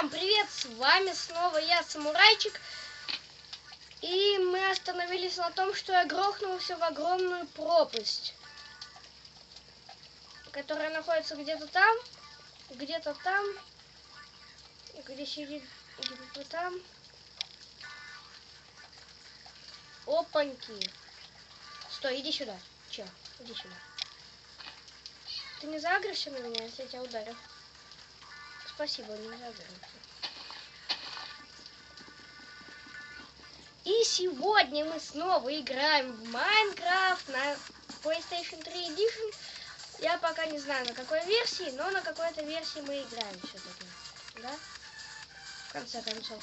Всем привет, с вами снова я, Самурайчик. И мы остановились на том, что я грохнулся в огромную пропасть. Которая находится где-то там, где-то там, где сидит где-то там. Опаньки. Стой, иди сюда. Че? Иди сюда. Ты не загришься на меня, если я тебя ударю? Спасибо, не загрелся. И сегодня мы снова играем в Майнкрафт на PlayStation 3 Edition. Я пока не знаю на какой версии, но на какой-то версии мы играем все-таки. Да? В конце концов.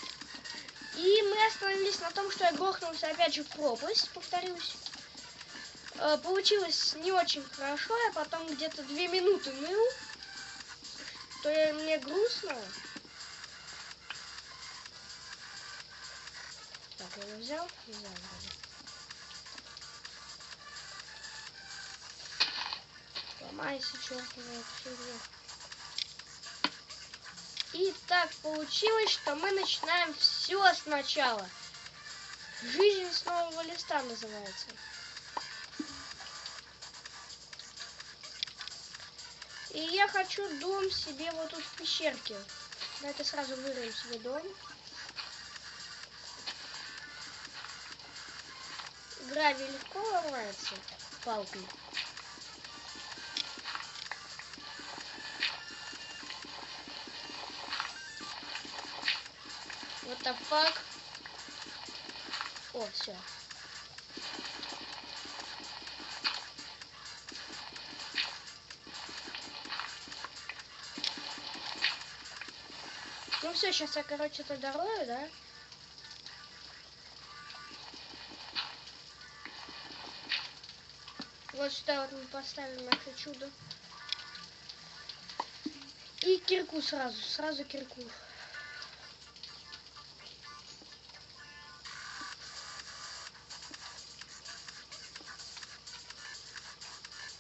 И мы остановились на том, что я грохнулся опять же в пропасть, повторюсь. Э, получилось не очень хорошо, я потом где-то две минуты ныл то я, мне грустно. Так, я взял? Взял вроде. Ломайся, черт знает, фигня. И так получилось, что мы начинаем все сначала. Жизнь с нового листа называется. И я хочу дом себе вот тут в пещерке. Давайте сразу вырвем себе дом. Гравий легко ломается палкой. Вот fuck. О, все. Все, сейчас я, короче, это дорою, да? Вот сюда вот мы поставим наше чудо. И кирку сразу, сразу кирку.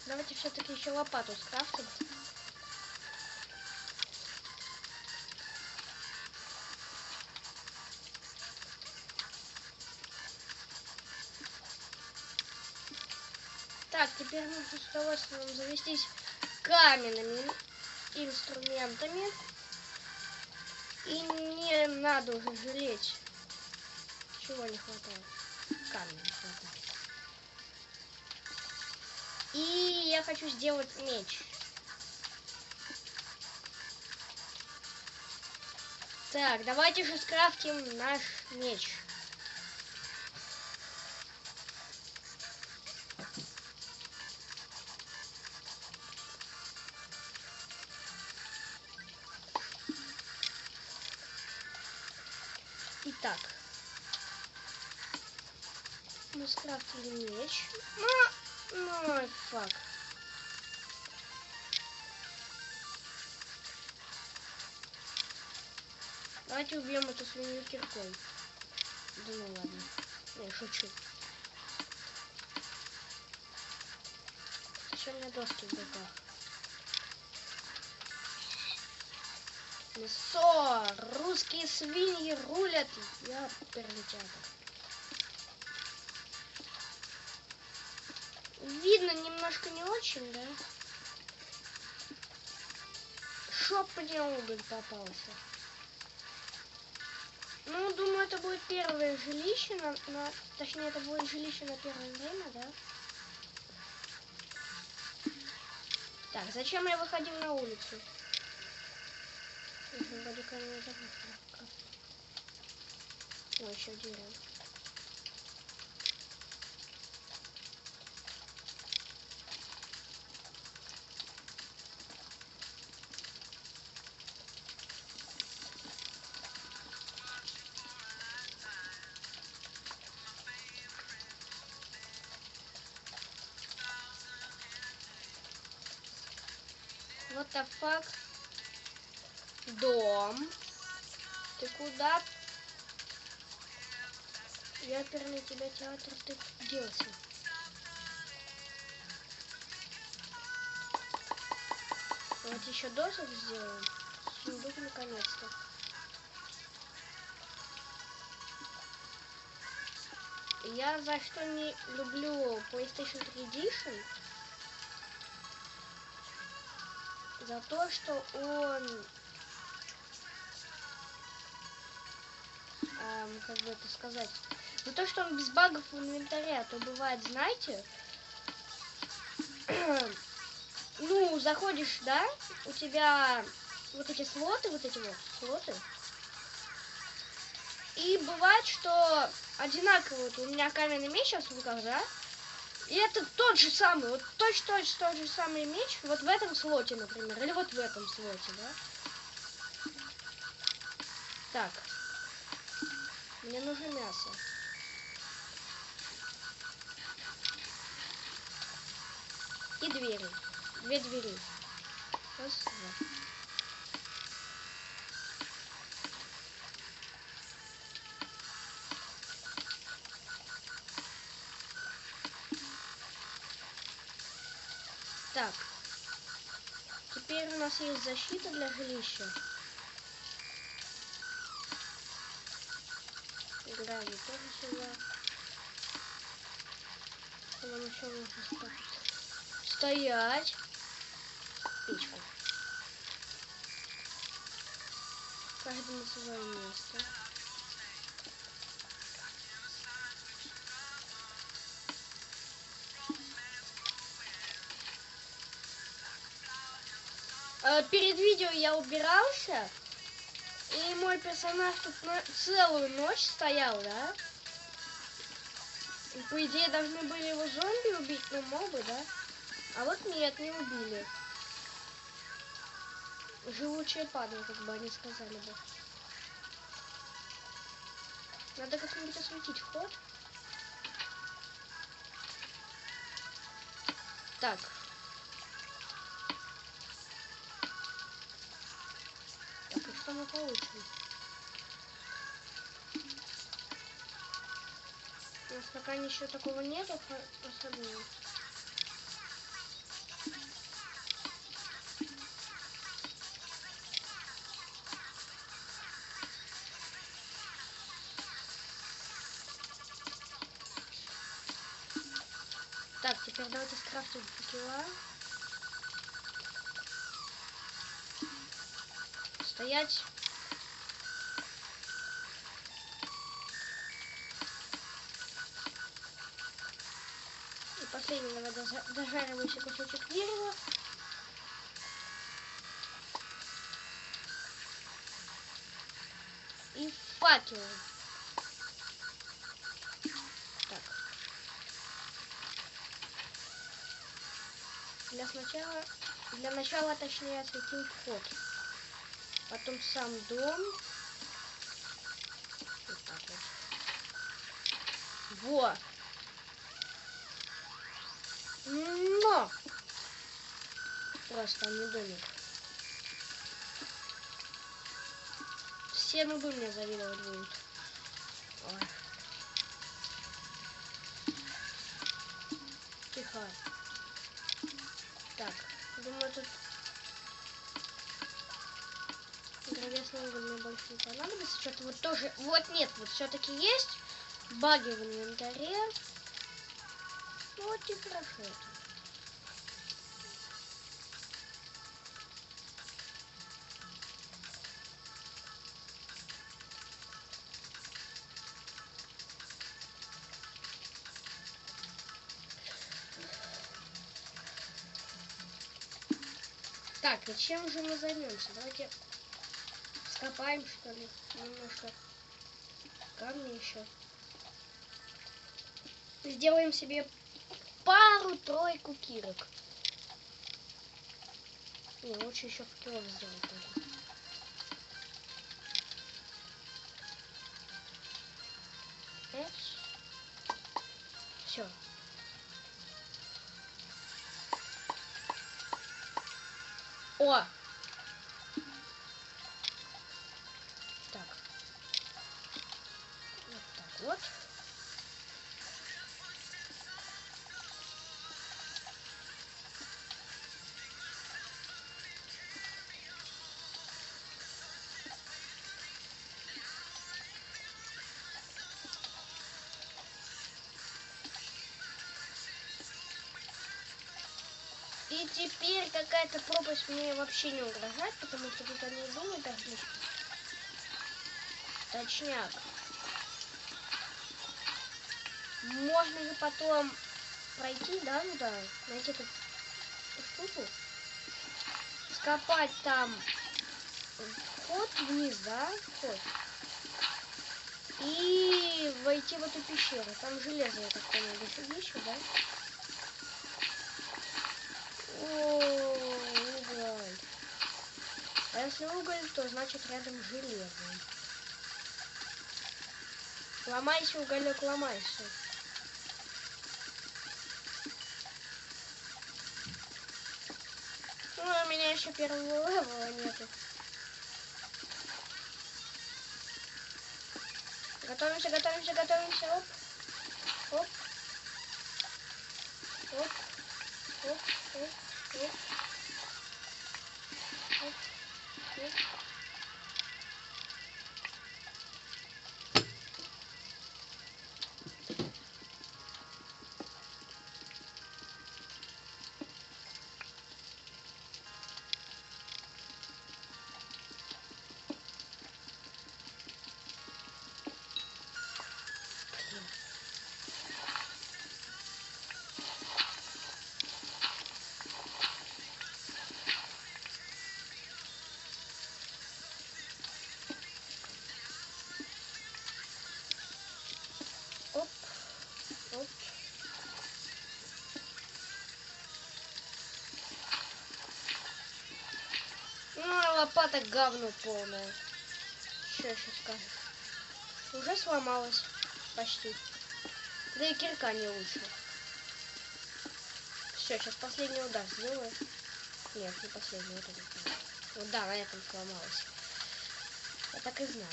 Давайте все-таки еще лопату скрафтим. Так, теперь нужно с удовольствием завестись каменными инструментами. И не надо уже жалеть. Чего не хватает? Камня не хватает. И я хочу сделать меч. Так, давайте же скрафтим наш меч. Итак. Мы скрафтили меч. Ну, ну, фак. Давайте убьем эту свинью киркой. Да ну ладно. Не, шучу. Зачем мне доски в руках? Мясо! Русские свиньи рулят! Я перелетятор. Видно немножко не очень, да? Шоп мне уголь попался. Ну, думаю, это будет первое жилище, на, на, точнее, это будет жилище на первое время, да? Так, зачем я выходил на улицу? Вроде камень забыл. Ой, еще дерево. Вот the fuck? дом. Ты куда? Я перли тебя театр, ты делся. Вот еще досок сделаем. Сундук ну, наконец-то. Я за что не люблю PlayStation 3 Edition? За то, что он эм, как бы это сказать, за то, что он без багов в инвентаре, а то бывает, знаете, ну, заходишь, да, у тебя вот эти слоты, вот эти вот слоты, и бывает, что одинаково, вот у меня каменный меч сейчас в руках, да, и это тот же самый, вот точно-точно тот же самый меч, вот в этом слоте, например, или вот в этом слоте, да. Так. Мне нужно мясо. И двери. Две двери. Раз, два. Так. Теперь у нас есть защита для жилища. Тоже сюда. Нам еще нужно ставить? Стоять. Печку. Каждый на свое место. Э, перед видео я убирался, и мой персонаж тут на- целую ночь стоял, да? По идее должны были его зомби убить, ну мобы, да? А вот нет, не убили. Живучая падла, как бы они сказали бы. Надо как-нибудь осветить вход. Так. Получим? У нас пока ничего такого нету особенного. Так, теперь давайте скрафтим факела. Стоять. И последний дожа- дожаривающий кусочек дерева. И факел. Так. Для сначала, для начала, точнее, осветим вход. Потом сам дом. Вот так вот. Во! Но! Просто не домик. Все нубы мне завидовать будут. Ой. Тихо. Так, думаю, тут уголь мне больше не понадобится. Что-то вот тоже... Вот нет, вот все-таки есть баги в инвентаре. Ну вот и хорошо это. Так, и чем же мы займемся? Давайте скопаем, что ли, немножко камни еще. Сделаем себе пару-тройку кирок. Не, лучше еще факелов сделать надо. Все. О! вот. И теперь какая-то пропасть мне вообще не угрожает, потому что тут они думают о Точняк. Можно же потом пройти, да, ну да, найти эту штуку, скопать там вход вниз, да, вход, и войти в эту пещеру. Там железо, я так понял, дофигища, да? О, уголь. А если уголь, то значит рядом железо. Ломайся, уголек, ломайся. Еще первого левела нету. Готовимся, готовимся, готовимся. Оп. Оп. Оп. Оп. Оп. Оп. Оп. Оп. Лопата говно полная. Что еще скажешь? Уже сломалась. Почти. Да и кирка не лучше. Все, сейчас последний удар сделаю. Нет, не последний, вот этот. Вот да, на этом сломалась. Я так и знаю.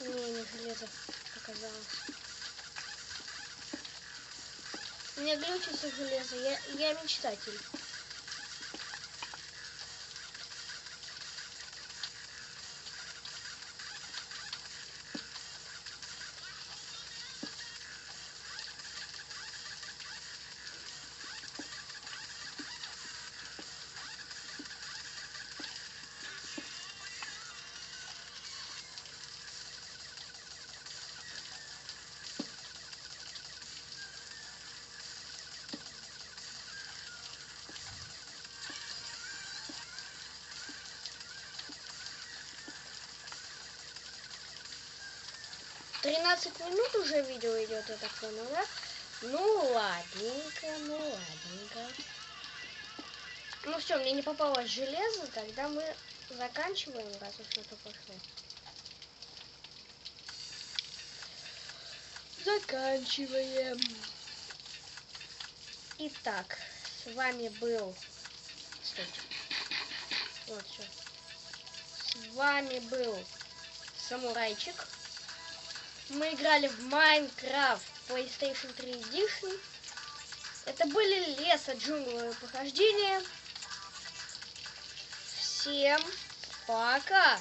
Не, не железо показалось. Мне глючится железо, я, я мечтатель. Тринадцать минут уже видео идет, я так понял, да? Ну ладненько, ну ладненько. Ну все, мне не попалось железо, тогда мы заканчиваем, раз уж на то пошло. Заканчиваем. Итак, с вами был... Стойте. Вот все. С вами был Самурайчик. Мы играли в Майнкрафт PlayStation 3 Edition. Это были леса джунглевые похождения. Всем пока!